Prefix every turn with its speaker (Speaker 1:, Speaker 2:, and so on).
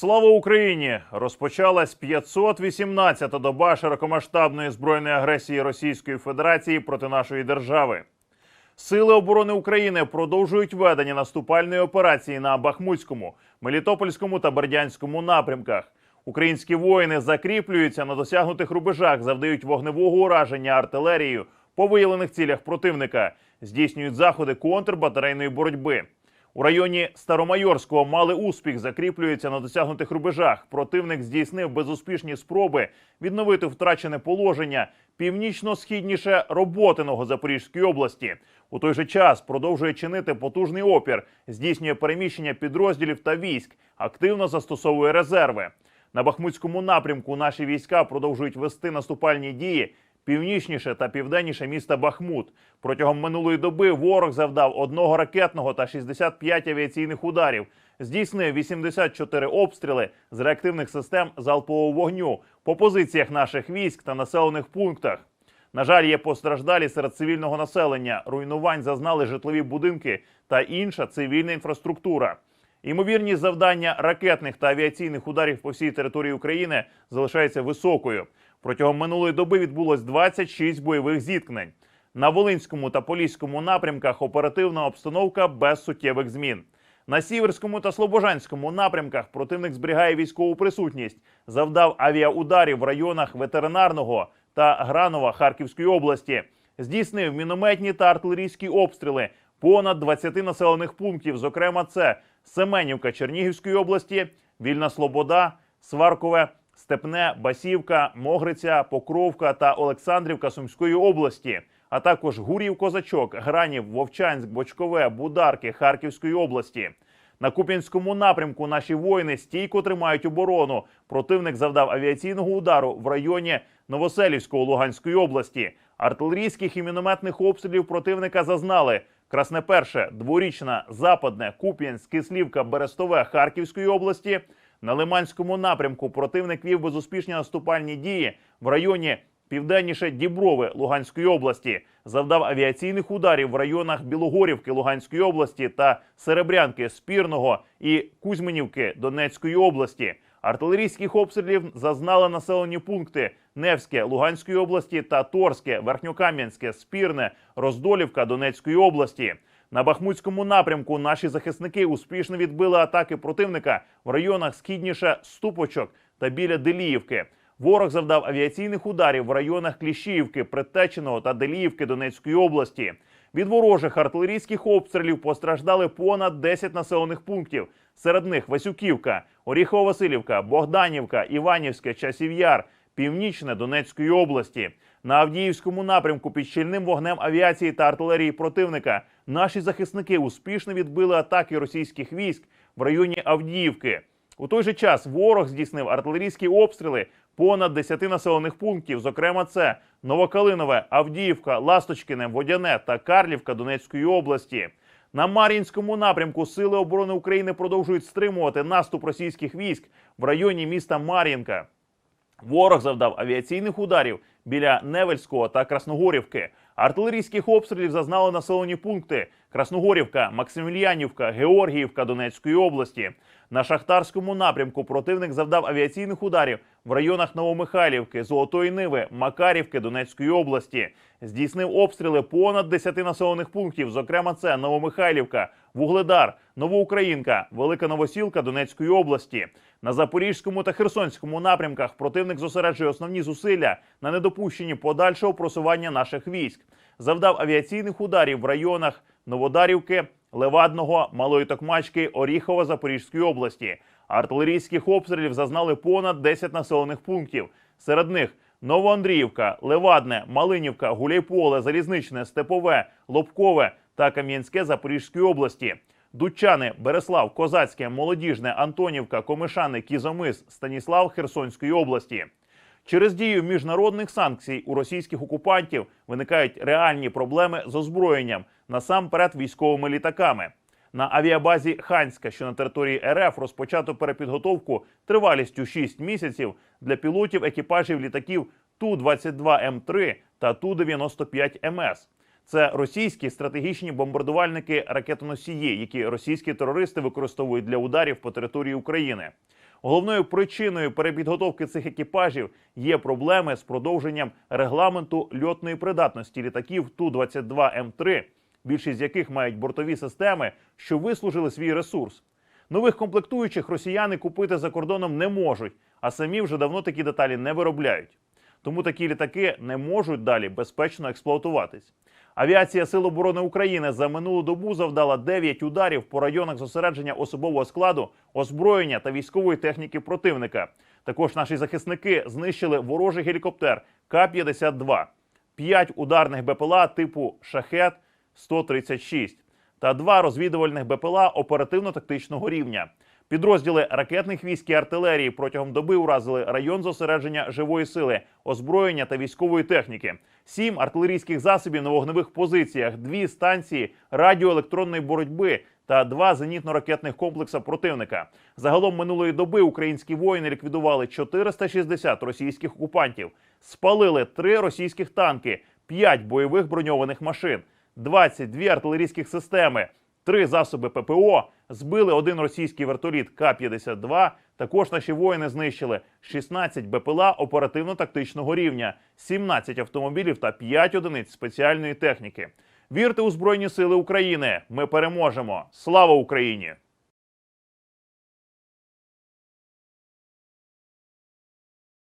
Speaker 1: Слава Україні! Розпочалась 518-та доба широкомасштабної збройної агресії Російської Федерації проти нашої держави. Сили оборони України продовжують ведення наступальної операції на Бахмутському, Мелітопольському та Бердянському напрямках. Українські воїни закріплюються на досягнутих рубежах, завдають вогневого ураження артилерією по виявлених цілях противника, здійснюють заходи контрбатарейної боротьби. У районі Старомайорського мали успіх, закріплюються на досягнутих рубежах. Противник здійснив безуспішні спроби відновити втрачене положення північно-східніше роботиного Запорізької області. У той же час продовжує чинити потужний опір, здійснює переміщення підрозділів та військ, активно застосовує резерви. На Бахмутському напрямку наші війська продовжують вести наступальні дії північніше та південніше міста Бахмут. Протягом минулої доби ворог завдав одного ракетного та 65 авіаційних ударів. Здійснив 84 обстріли з реактивних систем залпового вогню по позиціях наших військ та населених пунктах. На жаль, є постраждалі серед цивільного населення. Руйнувань зазнали житлові будинки та інша цивільна інфраструктура. Ймовірність завдання ракетних та авіаційних ударів по всій території України залишається високою. Протягом минулої доби відбулось 26 бойових зіткнень. На Волинському та Поліському напрямках оперативна обстановка без суттєвих змін. На Сіверському та Слобожанському напрямках противник зберігає військову присутність, завдав авіаударів в районах ветеринарного та Гранова Харківської області, здійснив мінометні та артилерійські обстріли понад 20 населених пунктів. Зокрема, це Семенівка Чернігівської області, Вільна Слобода, Сваркове, Степне, Басівка, Могриця, Покровка та Олександрівка Сумської області, а також Гурів Козачок, Гранів, Вовчанськ, Бочкове, Бударки Харківської області. На Куп'янському напрямку наші воїни стійко тримають оборону. Противник завдав авіаційного удару в районі Новоселівського Луганської області. Артилерійських і мінометних обстрілів противника зазнали Красне Перше, Дворічна, Западне, Куп'янськ, Кислівка, Берестове Харківської області. На Лиманському напрямку противник вів безуспішні наступальні дії в районі південніше Діброви Луганської області, завдав авіаційних ударів в районах Білогорівки Луганської області та Серебрянки Спірного і Кузьминівки Донецької області. Артилерійських обстрілів зазнали населені пункти Невське Луганської області та Торське, Верхньокам'янське, Спірне, Роздолівка Донецької області. На Бахмутському напрямку наші захисники успішно відбили атаки противника в районах східніше Ступочок та біля Деліївки. Ворог завдав авіаційних ударів в районах Кліщіївки, Предтеченого та Деліївки Донецької області. Від ворожих артилерійських обстрілів постраждали понад 10 населених пунктів. Серед них Васюківка, Оріхово-Василівка, Богданівка, Іванівське, Часів'яр, Північне Донецької області. На Авдіївському напрямку під щільним вогнем авіації та артилерії противника наші захисники успішно відбили атаки російських військ в районі Авдіївки. У той же час ворог здійснив артилерійські обстріли понад 10 населених пунктів. Зокрема, це Новокалинове, Авдіївка, Ласточкине, Водяне та Карлівка Донецької області. На Мар'їнському напрямку Сили оборони України продовжують стримувати наступ російських військ в районі міста Мар'їнка. Ворог завдав авіаційних ударів біля Невельського та Красногорівки. Артилерійських обстрілів зазнали населені пункти Красногорівка, Максимільянівка, Георгіївка Донецької області. На шахтарському напрямку противник завдав авіаційних ударів в районах Новомихайлівки, Золотої Ниви, Макарівки Донецької області. Здійснив обстріли понад 10 населених пунктів. Зокрема, це Новомихайлівка, Вугледар, Новоукраїнка, Велика Новосілка Донецької області. На Запорізькому та Херсонському напрямках противник зосереджує основні зусилля на недопущенні подальшого просування наших військ. Завдав авіаційних ударів в районах Новодарівки, Левадного, Малої Токмачки, Оріхова Запорізької області. Артилерійських обстрілів зазнали понад 10 населених пунктів. Серед них Новоандріївка, Левадне, Малинівка, Гуляйполе, Залізничне, Степове, Лобкове та Кам'янське Запорізької області. Дучани, Береслав, Козацьке, Молодіжне, Антонівка, Комишани, Кізомис, Станіслав Херсонської області. Через дію міжнародних санкцій у російських окупантів виникають реальні проблеми з озброєнням, насамперед військовими літаками. На авіабазі Ханська, що на території РФ, розпочато перепідготовку тривалістю 6 місяців для пілотів екіпажів літаків Ту-22М3 та Ту-95МС. Це російські стратегічні бомбардувальники ракетоносії, які російські терористи використовують для ударів по території України. Головною причиною перепідготовки цих екіпажів є проблеми з продовженням регламенту льотної придатності літаків Ту-22М3, більшість з яких мають бортові системи, що вислужили свій ресурс. Нових комплектуючих росіяни купити за кордоном не можуть, а самі вже давно такі деталі не виробляють. Тому такі літаки не можуть далі безпечно експлуатуватись. Авіація Сил оборони України за минулу добу завдала 9 ударів по районах зосередження особового складу, озброєння та військової техніки противника. Також наші захисники знищили ворожий гелікоптер К-52, 5 ударних БПЛА типу Шахет 136 та два розвідувальних БПЛА оперативно-тактичного рівня. Підрозділи ракетних військ і артилерії протягом доби уразили район зосередження живої сили, озброєння та військової техніки, сім артилерійських засобів на вогневих позиціях, дві станції радіоелектронної боротьби та два зенітно-ракетних комплекси противника. Загалом минулої доби українські воїни ліквідували 460 російських окупантів, спалили три російських танки, 5 бойових броньованих машин, 22 артилерійських системи, три засоби ППО, збили один російський вертоліт К-52. Також наші воїни знищили 16 БПЛА оперативно-тактичного рівня, 17 автомобілів та 5 одиниць спеціальної техніки. Вірте у Збройні Сили України! Ми переможемо! Слава Україні!